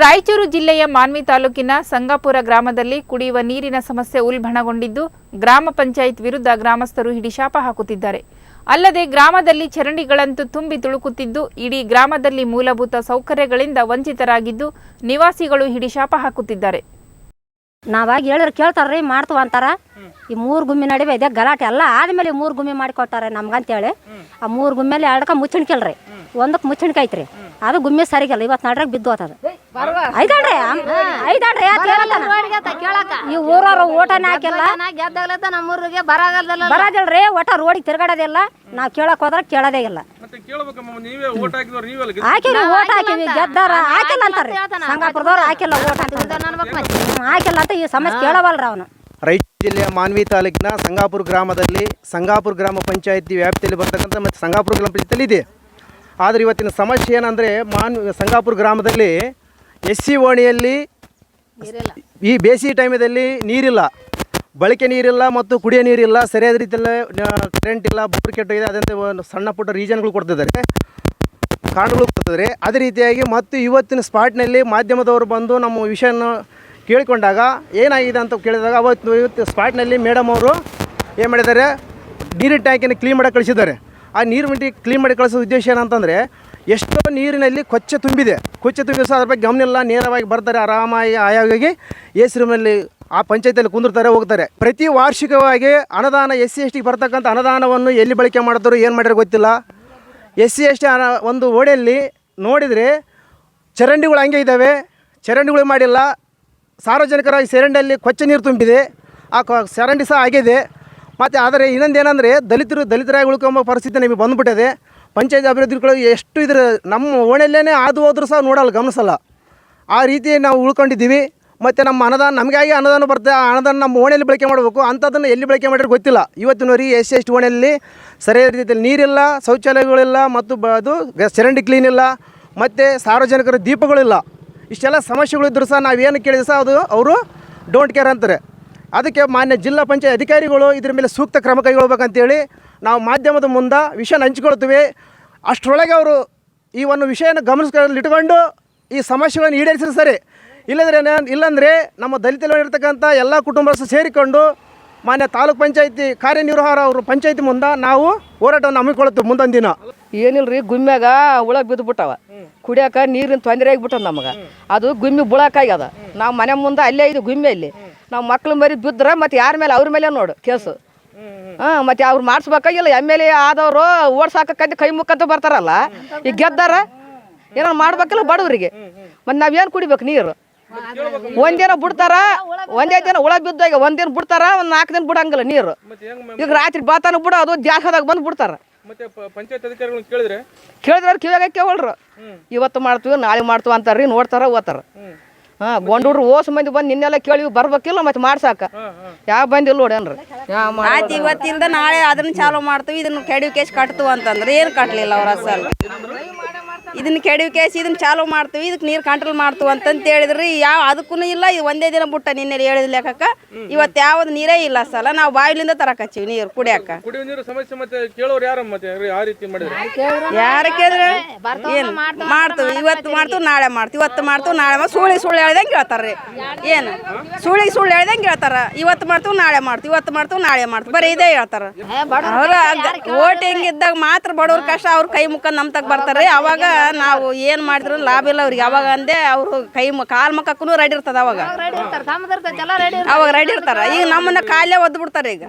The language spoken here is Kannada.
ರಾಯಚೂರು ಜಿಲ್ಲೆಯ ಮಾನ್ವಿ ತಾಲೂಕಿನ ಸಂಗಾಪುರ ಗ್ರಾಮದಲ್ಲಿ ಕುಡಿಯುವ ನೀರಿನ ಸಮಸ್ಯೆ ಉಲ್ಬಣಗೊಂಡಿದ್ದು ಗ್ರಾಮ ಪಂಚಾಯತ್ ವಿರುದ್ಧ ಗ್ರಾಮಸ್ಥರು ಹಿಡಿಶಾಪ ಹಾಕುತ್ತಿದ್ದಾರೆ. ಅಲ್ಲದೆ ಗ್ರಾಮದಲ್ಲಿ ಚರಂಡಿಗಳಂತೂ ತುಂಬಿ ತುಳುಕುತ್ತಿದ್ದು, ಇಡೀ ಗ್ರಾಮದಲ್ಲಿ ಮೂಲಭೂತ ಸೌಕರ್ಯಗಳಿಂದ ವಂಚಿತರಾಗಿದ್ದು ನಿವಾಸಿಗಳು ಹಿಡಿಶಾಪ ಹಾಕುತ್ತಿದ್ದಾರೆ. ನಾವಾಗ ಹೇಳಿದ್ರೆ ಕೇಳ್ತಾರ್ರಿ ಮಾಡ್ತು ಅಂತಾರ. ಈ ಮೂರು ಗುಮ್ಮಿ ನಡುವೆ ಇದೆ, ಗಲಾಟೆ ಎಲ್ಲ ಆದ್ಮೇಲೆ ಮೂರು ಗುಮ್ಮಿ ಮಾಡಿ ಕೊಟ್ಟಾರೆ ನಮ್ಗಂತೇಳಿ. ಆ ಮೂರು ಗುಮ್ಮೇಲೆ ಎರಡಕ್ಕೆ ಮುಚ್ಚಣಿಕೆಲ್ರಿ ಒಂದಕ್ಕೆ ಮುಚ್ಚಣಿಕೆ ಐತ್ರಿ ಅದು ಗುಮ್ಮಿ ಸರಿಗಲ್ಲ, ಇವತ್ತು ನಡ್ರಾಗ ಬಿದ್ದು ಹೋತದ ಐದಾಡ್ರಿ? ಐದಾಡ್ರಿ? ಈ ಊರ ಓಟನೇ ಹಾಕಿಲ್ಲ? ಗೆದ್ದಾಗ್ಲತ್ತ ನಮ್ಮೂರಿಗೆ ಬರಾಗಲ್ದಲ್ಲ. ಬರೋದಿಲ್ರಿ ಒಟ್ಟ ರೋಡಿಗೆ ತಿರ್ಗಾಡೋದಿಲ್ಲ. ನಾವು ಕೇಳಕ್ ಹೋದ್ರೆ ಕೇಳೋದೇ ಇಲ್ಲ. ಹಾಕಿರಿ ಓಟ್ ಹಾಕಿವಿ ಗೆದ್ದಾರ ಹಾಕಿಲ್ಲ ಅಂತಾರ್ರಿ. ಸಂಗಾಪುರದವ್ರು ಹಾಕಿಲ್ಲ. ಓಟ್ ಅಂತ ಹಾಕಿಲ್ಲ ಅಂತ ಈ ಸಮಸ್ಯೆ ಕೇಳವಲ್ರಿ ಅವನು. ರೈಚೂರು ಜಿಲ್ಲೆಯ ಮಾನ್ವಿ ತಾಲೂಕಿನ ಸಂಗಾಪುರ ಗ್ರಾಮದಲ್ಲಿ ಸಂಗಾಪುರ ಗ್ರಾಮ ಪಂಚಾಯತಿ ವ್ಯಾಪ್ತಿಯಲ್ಲಿ ಬರ್ತಕ್ಕಂಥ ಮತ್ತೆ ಸಂಗಾಪುರ ಗ್ರಾಮ ಪಂಚಾಯತಿಯಲ್ಲಿ ಇದೆ. ಆದರೆ ಇವತ್ತಿನ ಸಮಸ್ಯೆ ಏನಂದ್ರೆ ಮಾನ್ವಿ ಸಂಗಾಪುರ ಗ್ರಾಮದಲ್ಲಿ ಎಸ್ ಸಿ ಓಣಿಯಲ್ಲಿ ಈ ಬೇಸಿಗೆ ಟೈಮದಲ್ಲಿ ನೀರಿಲ್ಲ. ಬಳಕೆ ನೀರಿಲ್ಲ ಮತ್ತು ಕುಡಿಯೋ ನೀರಿಲ್ಲ. ಸರಿಯಾದ ರೀತಿಯಲ್ಲಿ ಕರೆಂಟ್ ಇಲ್ಲ ಬೋರ್ ಇದೆ ಅದಂತೆ ಒಂದು ಸಣ್ಣ ಪುಟ್ಟ ರೀಸನ್ಗಳು ಕೊಡ್ತಿದ್ದಾರೆ. ಕಾರಣಗಳು ಕೊಡ್ತಿದ್ದಾರೆ. ಅದೇ ರೀತಿಯಾಗಿ ಮತ್ತು ಇವತ್ತಿನ ಸ್ಪಾಟ್ನಲ್ಲಿ ಮಾಧ್ಯಮದವರು ಬಂದು ನಮ್ಮ ವಿಷಯನ ಕೇಳಿಕೊಂಡಾಗ ಏನಾಗಿದೆ ಅಂತ ಕೇಳಿದಾಗ ಅವತ್ತು ಇವತ್ತು ಸ್ಪಾಟ್ನಲ್ಲಿ ಮೇಡಮ್ ಅವರು ಏನು ಮಾಡಿದ್ದಾರೆ? ನೀರಿನ ಟ್ಯಾಂಕಿನ ಕ್ಲೀನ್ ಮಾಡಕ್ಕೆ ಕಳಿಸಿದ್ದಾರೆ. ಆ ನೀರು ಮಿಟ್ಟಿ ಕ್ಲೀನ್ ಮಾಡಿ ಕಳಿಸೋ ಉದ್ದೇಶ ಏನಂತಂದರೆ ಎಷ್ಟೋ ನೀರಿನಲ್ಲಿ ಕೊಚ್ಚೆ ತುಂಬಿದೆ. ಕೊಚ್ಚೆ ತುಂಬಿದ ಅದ್ರ ಬಗ್ಗೆ ಗಮನ ಇಲ್ಲ ನೇರವಾಗಿ ಬರ್ತಾರೆ ಆರಾಮಾಗಿ ಆಯೋಗಿ ರೂಮಲ್ಲಿ ಆ ಪಂಚಾಯತಿಯಲ್ಲಿ ಕುಂದಿರ್ತಾರೆ, ಹೋಗ್ತಾರೆ. ಪ್ರತಿ ವಾರ್ಷಿಕವಾಗಿ ಅನುದಾನ ಎಸ್ ಸಿ ಎಸ್ ಟಿಗೆ ಬರ್ತಕ್ಕಂಥ ಅನುದಾನವನ್ನು ಎಲ್ಲಿ ಬಳಕೆ ಮಾಡಿದ್ರು ಏನು ಮಾಡಿರೋ ಗೊತ್ತಿಲ್ಲ. ಎಸ್ ಸಿ ಎಸ್ ಟಿ ಒಂದು ಓಡೆಯಲ್ಲಿ ನೋಡಿದರೆ ಚರಂಡಿಗಳು ಹಂಗೆ ಇದ್ದಾವೆ. ಚರಂಡಿಗಳು ಮಾಡಿಲ್ಲ. ಸಾರ್ವಜನಿಕರ ಚರಂಡಿಯಲ್ಲಿ ಕೊಚ್ಚೆ ನೀರು ತುಂಬಿದೆ. ಆ ಚರಂಡಿ ಸಹ ಆಗಿದೆ. ಮತ್ತು ಆದರೆ ಇನ್ನೊಂದು ಏನಂದರೆ ದಲಿತರು ದಲಿತರಾಗಿ ಉಳ್ಕೊಂಬ ಪರಿಸ್ಥಿತಿ ನಮಗೆ ಬಂದ್ಬಿಟ್ಟಿದೆ. ಪಂಚಾಯತ್ ಅಭಿವೃದ್ಧಿಗಳು ಎಷ್ಟು ಇದ್ರ ನಮ್ಮ ಓಣೆಯಲ್ಲೇ ಆದು ಹೋದ್ರೂ ಸಹ ನೋಡಲ್ಲ, ಗಮನಿಸಲ್ಲ. ಆ ರೀತಿ ನಾವು ಉಳ್ಕೊಂಡಿದ್ದೀವಿ. ಮತ್ತು ನಮ್ಮ ಅನುದಾನ, ನಮಗಾಗಿ ಅನುದಾನ ಬರ್ತದೆ. ಆ ಅನುದಾನ ನಮ್ಮ ಓಣೆಯಲ್ಲಿ ಬಳಕೆ ಮಾಡಬೇಕು. ಅಂಥದ್ದನ್ನು ಎಲ್ಲಿ ಬಳಕೆ ಮಾಡಿದ್ರೆ ಗೊತ್ತಿಲ್ಲ. ಇವತ್ತಿನವರೆಗೆ ಎಸ್ ಎಷ್ಟು ಓಣಿಯಲ್ಲಿ ಸರಿಯಾದ ರೀತಿಯಲ್ಲಿ ನೀರಿಲ್ಲ, ಶೌಚಾಲಯಗಳಿಲ್ಲ ಮತ್ತು ಬ ಅದು ಚರಂಡಿ ಕ್ಲೀನ್ ಇಲ್ಲ, ಮತ್ತು ಸಾರ್ವಜನಿಕರ ದೀಪಗಳಿಲ್ಲ. ಇಷ್ಟೆಲ್ಲ ಸಮಸ್ಯೆಗಳಿದ್ದರೂ ಸಹ ನಾವೇನು ಕೇಳಿದ್ರೆ ಸಹ ಅದು ಅವರು ಡೋಂಟ್ ಕೇರ್ ಅಂತಾರೆ. ಅದಕ್ಕೆ ಮಾನ್ಯ ಜಿಲ್ಲಾ ಪಂಚಾಯತ್ ಅಧಿಕಾರಿಗಳು ಇದರ ಮೇಲೆ ಸೂಕ್ತ ಕ್ರಮ ಕೈಗೊಳ್ಬೇಕಂತೇಳಿ ನಾವು ಮಾಧ್ಯಮದ ಮುಂದೆ ವಿಷಯನ ಹಂಚ್ಕೊಳ್ತೀವಿ. ಅಷ್ಟರೊಳಗೆ ಅವರು ಈ ಒಂದು ವಿಷಯನ ಗಮನಿಸ್ಕೊಂಡು ಇಟ್ಕೊಂಡು ಈ ಸಮಸ್ಯೆಗಳನ್ನು ಈಡೇರಿಸಿದ್ರೆ ಸರಿ. ಇಲ್ಲಂದ್ರೆ ಇಲ್ಲಾಂದರೆ ನಮ್ಮ ದಲಿತಲ್ಲಿರ್ತಕ್ಕಂಥ ಎಲ್ಲ ಕುಟುಂಬಸ್ಥರು ಸೇರಿಕೊಂಡು ಮಾನ್ಯ ತಾಲೂಕ್ ಪಂಚಾಯತಿ ಕಾರ್ಯನಿರ್ವಹಾರ ಅವರು ಪಂಚಾಯತಿ ಮುಂದೆ ನಾವು ಹೋರಾಟವನ್ನು ಹಮ್ಮಿಕೊಳ್ತೀವಿ ಮುಂದೊಂದು ದಿನ. ಏನಿಲ್ಲ ರೀ ಗುಮ್ಮ್ಯಾಗ ಹುಳ ಬಿದ್ದು ಬಿಟ್ಟವ ಕುಡಿಯಾಕ ನೀರಿನ ತೊಂದರೆ ಆಗಿಬಿಟ್ಟದ ನಮಗೆ. ಅದು ಗುಮ್ಮಿ ಬುಳಾಕಾಗ್ಯದ ನಾವು ಮನೆ ಮುಂದೆ ಅಲ್ಲೇ ಇದು ಗುಮ್ಮೆ ಅಲ್ಲಿ. ನಾವು ಮಕ್ಳು ಮರಿ ಬಿದ್ರೆ ಮತ್ತೆ ಯಾರ ಮೇಲೆ ಅವ್ರ ಮೇಲೆ ನೋಡು ಕೇಸು. ಹಾಂ ಮತ್ತೆ ಅವ್ರು ಮಾಡಿಸ್ಬೇಕಾಗಿಲ್ಲ ಎಂ ಎಲ್ ಎ ಆದವರು ಓಡ್ಸಾಕಂತ ಕೈ ಮುಕ್ಕಂತ ಬರ್ತಾರಲ್ಲ ಈಗ ಗೆದ್ದಾರ ಏನೋ ಮಾಡ್ಬೇಕಲ್ಲ ಬಡವರಿಗೆ. ಮತ್ತೆ ನಾವೇನು ಕುಡಿಬೇಕು ನೀರು? ಒಂದಿನ ಬಿಡ್ತಾರ ಒಂದೇ ದಿನ ಹುಳ ಬಿದ್ದಾಗ ಒಂದಿನ ಬಿಡ್ತಾರ ಒಂದು ನಾಲ್ಕು ದಿನ ಬಿಡಂಗಿಲ್ಲ ನೀರು. ಈಗ ರಾತ್ರಿ ಬಾತಾನು ಬಿಡ ಅದು ಜಾಗದಾಗ ಬಂದು ಬಿಡ್ತಾರ. ಕೇಳಿದ್ರೆ? ಕೇಳಿದ್ರೆ ಕಿವಿಯಾಗ ಕೇವಲ್ರು ಇವತ್ತು ಮಾಡ್ತೀವಿ ನಾಳೆ ಮಾಡ್ತೀವಿ ಅಂತಾರ್ರಿ ನೋಡ್ತಾರ ಓದ್ತಾರ. ಹಾಂ ಗೊಂಡೂರು ಓಸ್ ಮಂದಿ ಬಂದು ನಿನ್ನೆಲ್ಲ ಕೇಳಿವಿ ಬರ್ಬೇಕಿಲ್ಲ ಮತ್ತೆ ಮಾಡ್ಸಾಕ. ಯಾವ ಬಂದಿಲ್ಲ ನೋಡೇನ್ರಿ ಆಯ್ತು ಇವತ್ತಿಂದ ನಾಳೆ ಅದನ್ನ ಚಾಲು ಮಾಡ್ತೀವಿ ಇದನ್ನ ಕೆಡಿ ಕೇಸ್ ಕಟ್ತು ಅಂತಂದ್ರೆ ಏನು ಕಟ್ಟಲಿಲ್ಲ ಅವ್ರ ಅಸಲ್. ಇದನ್ನ ಕೆಡವಿ ಕೇಸಿ ಇದನ್ನ ಚಾಲು ಮಾಡ್ತೀವಿ ಇದಕ್ಕೆ ನೀರು ಕಂಟ್ರೋಲ್ ಮಾಡ್ತೀವಿ ಅಂತಂತ ಹೇಳಿದ್ರಿ. ಯಾವ ಅದಕ್ಕೂ ಇಲ್ಲ ಇದು ಒಂದೇ ದಿನ ಬಿಟ್ಟ ನಿನ್ನೆ ಹೇಳಿದ ಲೆಕ್ಕಕ್ಕೆ. ಇವತ್ತು ಯಾವ್ದು ನೀರೇ ಇಲ್ಲ ಸಲ. ನಾವು ಬಾವಿಲಿಂದ ತರಕತ್ತೀವಿ ನೀರು ಕುಡಿಯಾಕ. ಕುಡಿಯುವ ನೀರು ಸಮಸ್ಯೆ ಮತ್ತೆ ಕೇಳೋರು ಯಾರ ಮತ್ತೆ? ಆ ರೀತಿ ಮಾಡಿದ್ರೆ? ಯಾರ ಕೇಳಿದ್ರೆ? ಏನು? ಮಾಡ್ತೀವಿ. ಇವತ್ತು ಮಾಡ್ತೀವಿ ನಾಳೆ ಮಾಡ್ತೀವಿ. ಇವತ್ತು ಮಾಡ್ತೀವಿ ನಾಳೆ ಸುಳಿ ಸುಳ್ಳಿ ಸುಳ್ಳು ಹೇಳ್ದಂಗೆ ಹೇಳ್ತಾರ್ರಿ. ಏನು? ಸುಳಿ ಸುಳ್ಳು ಹೇಳ್ದಂಗೆ ಹೇಳ್ತಾರ. ಇವತ್ತು ಮಾಡ್ತೀವಿ ನಾಳೆ ಮಾಡ್ತೀವಿ. ಇವತ್ತು ಮಾಡ್ತೀವಿ ನಾಳೆ ಮಾಡ್ತೀವಿ. ಬರೀ ಇದೇ ಹೇಳ್ತಾರ. ಅವ್ರ ವೋಟ್ ಇದ್ದಾಗ ಮಾತ್ರ ಬಡವ್ರ ಕಷ್ಟ ಅವ್ರ ಕೈ ಮುಖ ನಮ್ ತಗ ಬರ್ತಾರೆ ಅವಾಗ ನಾವು ಏನ್ ಮಾಡಿದ್ರು ಲಾಭ ಇಲ್ಲ ಅವ್ರಿಗೆ. ಯಾವಾಗ ಅಂದೆ ಅವ್ರು ಕೈ ಕಾಲ್ ಮುಖಕ್ಕೂ ರೆಡಿ ಇರ್ತದ ಅವಾಗ. ಅವಾಗ ರೆಡಿ ಇರ್ತಾರ. ಈಗ ನಮ್ಮನ್ನ ಕಾಲೇ ಒದ್ದು ಬಿಡ್ತಾರೆ ಈಗ.